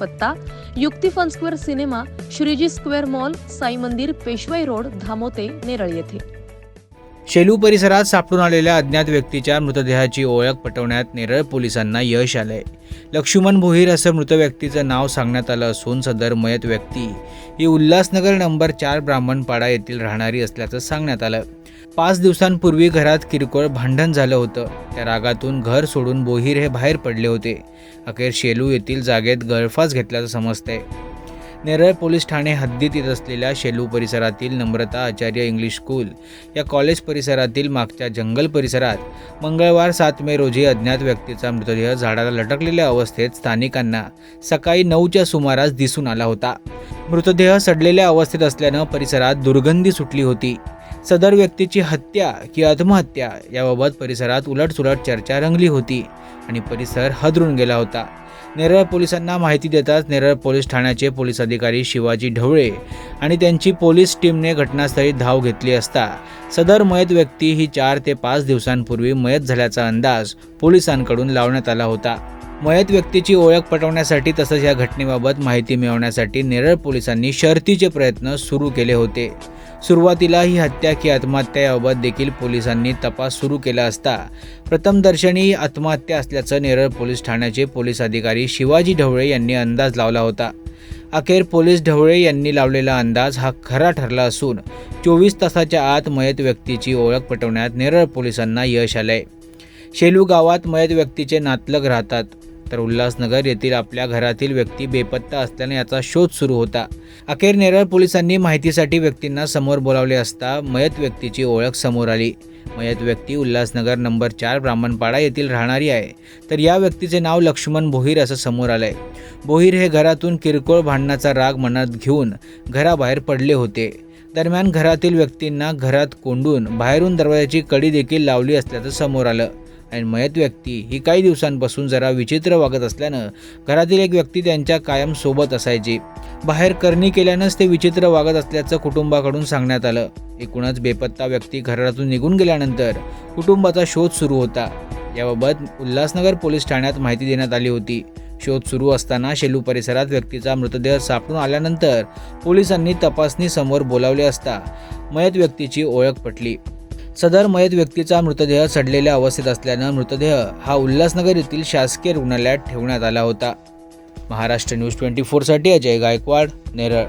पत्ता युक्ती fun square cinema Shriji square mall Sai मंदिर पेशवाई रोड धामोते नेरळ येथे. शेलू परिसरात सापडून आलेल्या अज्ञात व्यक्तीच्या मृतदेहाची ओळख पटवण्यात नेरळ पोलिसांना यश आलंय. लक्ष्मण भोईर असं मृत व्यक्तीचं नाव सांगण्यात आलं असून सदर मयत व्यक्ती. ही उल्हासनगर नंबर चार ब्राह्मणपाडा येथील राहणारी असल्याचं सांगण्यात आलं. पाच दिवसांपूर्वी घरात किरकोळ भांडण झालं होतं. त्या रागातून घर सोडून बोहीर हे बाहेर पडले होते. अखेर शेलू येथील जागेत गळफास घेतल्याचं समजतंय. नेरळ पोलीस ठाणे हद्दीत येत असलेल्या शेलू परिसरातील नम्रता आचार्य इंग्लिश स्कूल या कॉलेज परिसरातील मागच्या जंगल परिसरात मंगळवार सात मे रोजी अज्ञात व्यक्तीचा मृतदेह झाडाला लटकलेल्या अवस्थेत स्थानिकांना सकाळी नऊच्या सुमारास दिसून आला होता. मृतदेह सडलेल्या अवस्थेत असल्यानं परिसरात दुर्गंधी सुटली होती. सदर व्यक्तीची हत्या की आत्महत्या याबाबत परिसरात उलटसुलट चर्चा रंगली होती आणि परिसर हदरून गेला होता. नेरळ पोलिसांना माहिती देताच नेरळ पोलीस ठाण्याचे पोलीस अधिकारी शिवाजी ढवळे आणि त्यांची पोलीस टीमने घटनास्थळी धाव घेतली असता सदर मयत व्यक्ती ही चार ते पाच दिवसांपूर्वी मयत झाल्याचा अंदाज पोलिसांकडून लावण्यात आला होता. मयत व्यक्तीची ओळख पटवण्यासाठी तसंच या घटनेबाबत माहिती मिळवण्यासाठी नेरळ पोलिसांनी शर्तीचे प्रयत्न सुरू केले होते. सुरुवातीला ही हत्या की आत्महत्या याबाबत देखील पोलिसांनी तपास सुरू केला असता. प्रथमदर्शनी आत्महत्या असल्याचं नेरळ पोलीस ठाण्याचे पोलीस अधिकारी शिवाजी ढवळे यांनी अंदाज लावला होता. अखेर पोलीस ढवळे यांनी लावलेला अंदाज हा खरा ठरला असून चोवीस तासाच्या आत मयत व्यक्तीची ओळख पटवण्यात नेरळ पोलिसांना यश आलंय. शेलू गावात मयत व्यक्तीचे नातलग राहतात. तर उल्हासनगर येथील आपल्या घरातील व्यक्ती बेपत्ता असल्याने याचा शोध सुरू होता. अखेर नेरळ पोलिसांनी माहितीसाठी व्यक्तींना समोर बोलावले असता मयत व्यक्तीची ओळख समोर आली. मयत व्यक्ती उल्हासनगर नंबर चार ब्राह्मणपाडा येथील राहणारी आहे. तर या व्यक्तीचे नाव लक्ष्मण बोहीर असं समोर आलंय. बोहीर हे घरातून किरकोळ भांडणाचा राग मनात घेऊन घराबाहेर पडले होते. दरम्यान घरातील व्यक्तींना घरात कोंडून बाहेरून दरवाजाची कडी देखील लावली असल्याचं समोर आलं. आणि मयत व्यक्ती ही काही दिवसांपासून जरा विचित्र वागत असल्यानं घरातील एक व्यक्ती त्यांच्या कायम सोबत असायची. बाहेर करणी केल्यानंच ते विचित्र वागत असल्याचं कुटुंबाकडून सांगण्यात आलं. एकूणच बेपत्ता व्यक्ती घरातून निघून गेल्यानंतर कुटुंबाचा शोध सुरू होता. याबाबत उल्हासनगर पोलीस ठाण्यात माहिती देण्यात आली होती. शोध सुरू असताना शेलू परिसरात व्यक्तीचा मृतदेह सापडून आल्यानंतर पोलिसांनी तपासणीसमोर बोलावले असता मयत व्यक्तीची ओळख पटली. सदर मयत व्यक्तीचा मृतदेह सडलेल्या अवस्थेत असल्यानं मृतदेह हा उल्हासनगर येथील शासकीय रुग्णालयात ठेवण्यात आला होता. महाराष्ट्र न्यूज ट्वेंटी फोरसाठी अजय गायकवाड नेरळ.